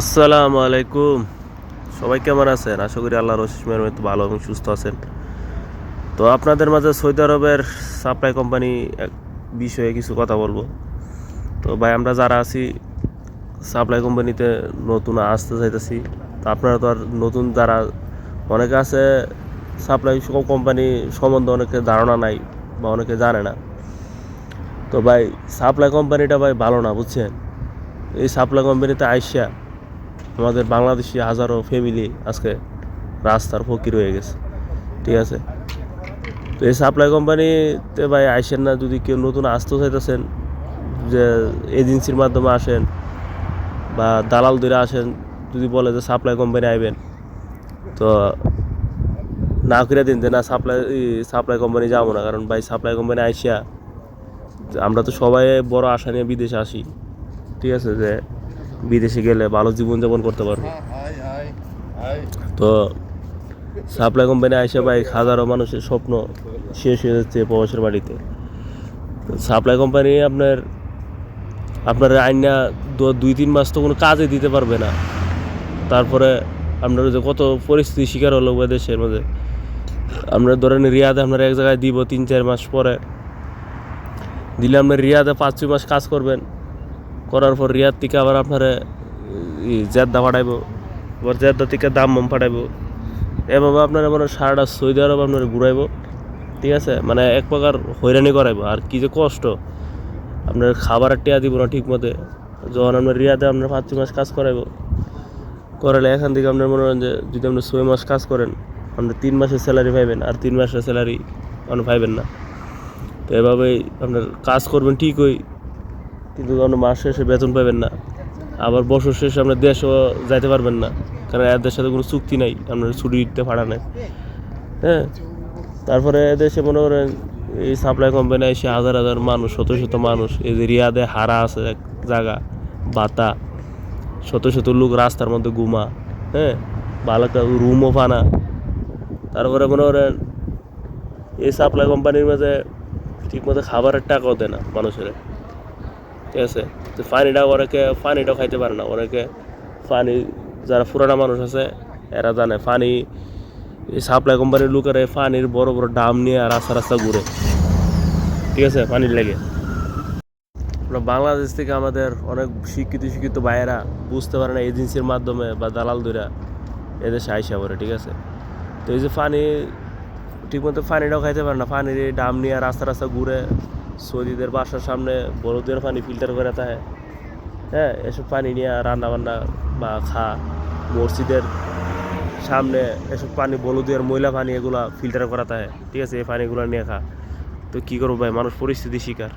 আসসালামু আলাইকুম। সবাই কেমন আছেন? আশা করি আল্লাহর রশিস মেহরবানিতে ভালো এবং সুস্থ আছেন। তো আপনাদের মাঝে সৌদি আরবের সাপ্লাই কোম্পানি এক বিষয়ে কিছু কথা বলব। তো ভাই, আমরা যারা আছি সাপ্লাই কোম্পানিতে নতুন আসতে চাইতেছি। তো আপনারা তো আর নতুন যারা, অনেকে আছে সাপ্লাই কোম্পানি সম্বন্ধে অনেকে ধারণা নাই বা অনেকে জানে না। তো ভাই সাপ্লাই কোম্পানিটা ভাই ভালো না, বুঝছেন? এই সাপ্লাই কোম্পানিতে আইসা আমাদের বাংলাদেশি হাজারো ফ্যামিলি আজকে রাস্তার ফকির হয়ে গেছে। ঠিক আছে? তো এই সাপ্লাই কোম্পানিতে ভাই আইসেন না, যদি কেউ নতুন আসতে চাইতেছেন, যে এজেন্সির মাধ্যমে আসেন বা দালাল ধরে আসেন, যদি বলে যে সাপ্লাই কোম্পানি আইবেন, তো না করে দিন যে না সাপ্লাই সাপ্লাই কোম্পানি যাব না। কারণ ভাই সাপ্লাই কোম্পানি আইসিয়া, আমরা তো সবাই বড় আশা নিয়ে বিদেশে আসি। ঠিক আছে? যে বিদেশে গেলে ভালো জীবনযাপন করতে পারব। তো সাপ্লাই কোম্পানি আইসে ভাই, হাজারো মানুষের স্বপ্ন শেষ হয়ে যাচ্ছে প্রবাসের বাড়িতে। সাপ্লাই কোম্পানি আপনার আপনার আইনা দুই, তিন মাস তো কোনো কাজে দিতে পারবে না। তারপরে আপনার যে কত পরিস্থিতি শিকার হলো দেশের মধ্যে। আমরা ধরেন রিয়াদে আপনার এক জায়গায় দিব তিন, চার মাস পরে। দিলে আপনার রিয়াদে পাঁচ, ছয় মাস কাজ করবেন। করার পর রিয়াদ থেকে আবার আপনার জেদ্দা পাঠাইবো। আবার জেদ্দা থেকে দাম মম পাঠাইবো। এভাবে আপনার মানে সারাটা সৌদি আরব আপনার ঘুরাইবো। ঠিক আছে? মানে এক প্রকার হয়রানি করাইবো। আর কি যে কষ্ট। আপনার খাবারের টিয়া দিব না ঠিক মতে যখন আপনার রিয়াদে আপনার পাঁচ ছয় মাস কাজ করাইবো। করালে এখান থেকে আপনার মনে হয় যে, যদি আপনি ছয় মাস কাজ করেন, আপনি তিন মাসের স্যালারি পাইবেন। আর তিন মাসের স্যালারি আপনি পাইবেন না। তো এভাবেই আপনার কাজ করবেন ঠিকই। কিন্তু আপনি মাস শেষে বেতন পাবেন না। আবার বছর শেষে আপনার দেশও যাইতে পারবেন না। কারণ এদের সাথে কোনো চুক্তি নাই, আপনার ছুটি দিতে ভাড়া নেই। হ্যাঁ? তারপরে দেশে মনে করেন এই সাপ্লাই কোম্পানি এসে হাজার হাজার মানুষ, শত শত মানুষ, এই যে রিয়াদে হারা আছে এক জায়গা, বাতা, শত শত লোক রাস্তার মধ্যে ঘুমা হ্যাঁ? ভালো রুমও ফানা তারপরে মনে করেন এই সাপ্লাই কোম্পানির মাঝে ঠিকমতো খাবারের টাকাও দেয় না মানুষের। ঠিক আছে? তো পানিটা অনেকে পানিটাও খাইতে পারে না। অনেকে পানি যারা পুরানা মানুষ আছে, এরা জানে পানি সাপ্লাই কোম্পানির লোকেরা পানির বড় বড় ডাম নিয়ে আর রাস্তা রাস্তা ঘুরে। ঠিক আছে? পানির লেগে। বাংলাদেশ থেকে আমাদের অনেক শিক্ষিত শিক্ষিত ভাইয়েরা বুঝতে পারে না এজেন্সির মাধ্যমে বা দালাল দইরা এদেশে আইসা পড়ে, ঠিক আছে? তো এই যে পানি ঠিকমতো পানিটাও খাইতে পারে না পানির ডাম নিয়ে রাস্তা রাস্তা ঘুরে সৌদিদের বাসার সামনে বড়দের পানি ফিল্টার করে থাকে। হ্যাঁ এসব পানি নিয়ে রান্নাবান্না বা খা। মসজিদের সামনে এসব পানি বলুদের ময়লা পানি এগুলা ফিল্টার করা থাকে। ঠিক আছে, এই পানিগুলো নিয়ে খা। তো কী করব ভাই? মানুষ পরিস্থিতি শিকার।